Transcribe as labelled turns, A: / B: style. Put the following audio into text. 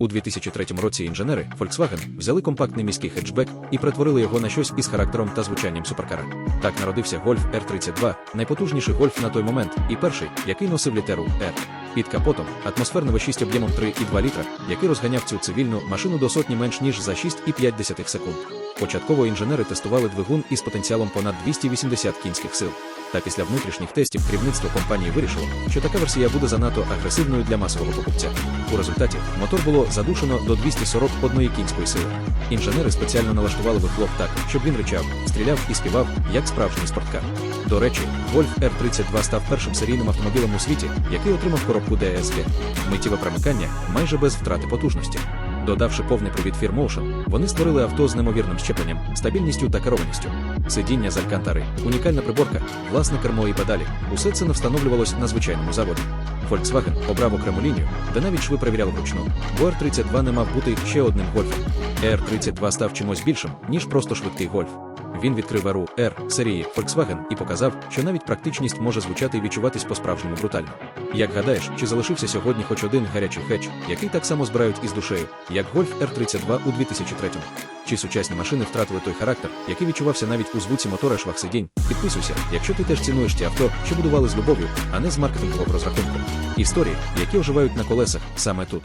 A: У 2003 році інженери Volkswagen взяли компактний міський хетчбек і перетворили його на щось із характером та звучанням суперкара. Так народився Golf R32, найпотужніший гольф на той момент, і перший, який носив літеру R. Під капотом атмосферний V6 об'ємом 3,2 літра, який розганяв цю цивільну машину до сотні менш ніж за 6,5 секунд. Початково інженери тестували двигун із потенціалом понад 280 кінських сил. Та після внутрішніх тестів керівництво компанії вирішило, що така версія буде занадто агресивною для масового покупця. У результаті мотор було задушено до 241 кінської сили. Інженери спеціально налаштували вихлоп так, щоб він ричав, стріляв і співав, як справжній спорткар. До речі, Golf R32 став першим серійним автомобілем у світі, який отримав коробку DSG. Миттєве примикання майже без втрати потужності. Додавши повний привід Motion, вони створили авто з неймовірним щепленням, стабільністю та керованістю. Сидіння з алькантари, унікальна приборка, власне кермо і педалі усе це не встановлювалось на звичайному заводі. Volkswagen обрав окрему лінію, де навіть шви перевіряли вручну, бо R32 не мав бути ще одним гольфом. R32 став чимось більшим, ніж просто швидкий гольф. Він відкрив еру R серії Volkswagen і показав, що навіть практичність може звучати і відчуватись по-справжньому брутально. Як гадаєш, чи залишився сьогодні хоч один гарячий хетч, який так само збирають із душею, як Golf R32 у 2003-му? Чи сучасні машини втратили той характер, який відчувався навіть у звуці мотора швах сидінь? Підписуйся, якщо ти теж цінуєш ті авто, що будували з любов'ю, а не з маркетингового розрахунку. Історії, які оживають на колесах, саме тут.